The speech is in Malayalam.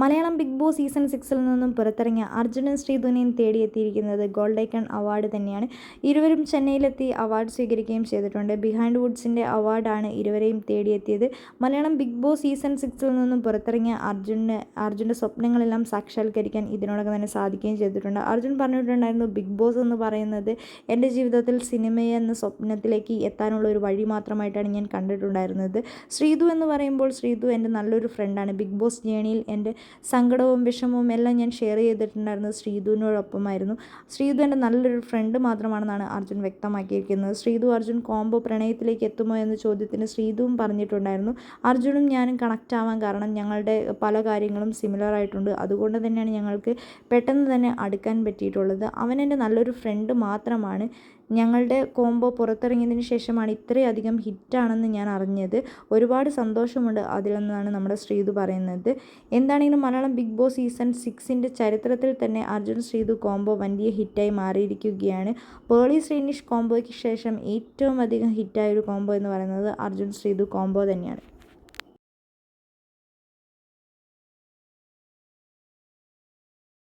മലയാളം ബിഗ് ബോസ് സീസൺ സിക്സിൽ നിന്നും പുറത്തിറങ്ങിയ അർജുനൻ ശ്രീധുനെയും തേടിയെത്തിയിരിക്കുന്നത് ഗോൾഡ് ഐക്കൺ അവാർഡ് തന്നെയാണ്. ഇരുവരും ചെന്നൈയിലെത്തി അവാർഡ് സ്വീകരിക്കുകയും ചെയ്തിട്ടുണ്ട്. ബിഹൈൻഡ് വുഡ്സിന്റെ അവാർഡാണ് ഇരുവരെയും തേടിയെത്തിയത്. മലയാളം ബിഗ് ബോസ് സീസൺ സിക്സിൽ നിന്നും പുറത്തിറങ്ങിയ അർജുനെ അർജുന്റെ സ്വപ്നങ്ങളെല്ലാം സാക്ഷാത്കരിക്കാൻ ഇതിനോടകം തന്നെ സാധിക്കുകയും ചെയ്തിട്ടുണ്ട്. അർജുൻ പറഞ്ഞിട്ടുണ്ടായിരുന്നു ബിഗ് ബോസ് എന്ന് പറയുന്നത് എന്റെ ജീവിതത്തിൽ സിനിമയെന്ന സ്വപ്നത്തിലേക്ക് എത്താനുള്ള ഒരു വഴി മാത്രമായിട്ടാണ് ഞാൻ കണ്ടിട്ടുണ്ടായിരുന്നത്. ശ്രീധു എന്ന് പറയുമ്പോൾ ശ്രീധു എന്റെ നല്ലൊരു ഫ്രണ്ടാണ് ബിഗ് ബോസ് ജേണിയിൽ എന്റെ സങ്കടവും വിഷമവും എല്ലാം ഞാൻ ഷെയർ ചെയ്തിട്ടുണ്ടായിരുന്നത് ശ്രീധുവിനോടൊപ്പമായിരുന്നു. ശ്രീധു എന്റെ നല്ലൊരു ഫ്രണ്ട് മാത്രമാണെന്നാണ് അർജുൻ വ്യക്തമാക്കിയിരിക്കുന്നത്. ശ്രീധു അർജുൻ കോംബോ പ്രണയത്തിലേക്ക് എത്തുമോ എന്ന ചോദ്യത്തിന് ശ്രീധുവും പറഞ്ഞിട്ടുണ്ടായിരുന്നു. അർജുനും ഞാനും കണക്റ്റ് ആവാൻ കാരണം ഞങ്ങളുടെ പല കാര്യങ്ങളും സിമിലർ ആയിട്ടുണ്ട്. അതുകൊണ്ട് തന്നെയാണ് ഞങ്ങൾക്ക് പെട്ടെന്ന് തന്നെ അടുക്കാൻ പറ്റിയിട്ടുള്ളത്. അവൻ എന്റെ നല്ലൊരു ഫ്രണ്ട് മാത്രമാണ്. ഞങ്ങളുടെ കോംബോ പുറത്തിറങ്ങിയതിന് ശേഷമാണ് ഇത്രയധികം ഹിറ്റാണെന്ന് ഞാൻ അറിഞ്ഞത്. ഒരുപാട് സന്തോഷമുണ്ട് അതിലെന്നാണ് നമ്മുടെ ശ്രീതു പറയുന്നത്. എന്താണെങ്കിലും മലയാളം ബിഗ് ബോസ് സീസൺ സിക്സിന്റെ ചരിത്രത്തിൽ തന്നെ അർജുൻ ശ്രീതു കോംബോ വലിയ ഹിറ്റായി മാറിയിരിക്കുകയാണ്. പേളി ശ്രീനിഷ് കോംബോയ്ക്ക് ശേഷം ഏറ്റവും അധികം ഹിറ്റായ ഒരു കോംബോ എന്ന് പറയുന്നത് അർജുൻ ശ്രീതു കോംബോ തന്നെയാണ്.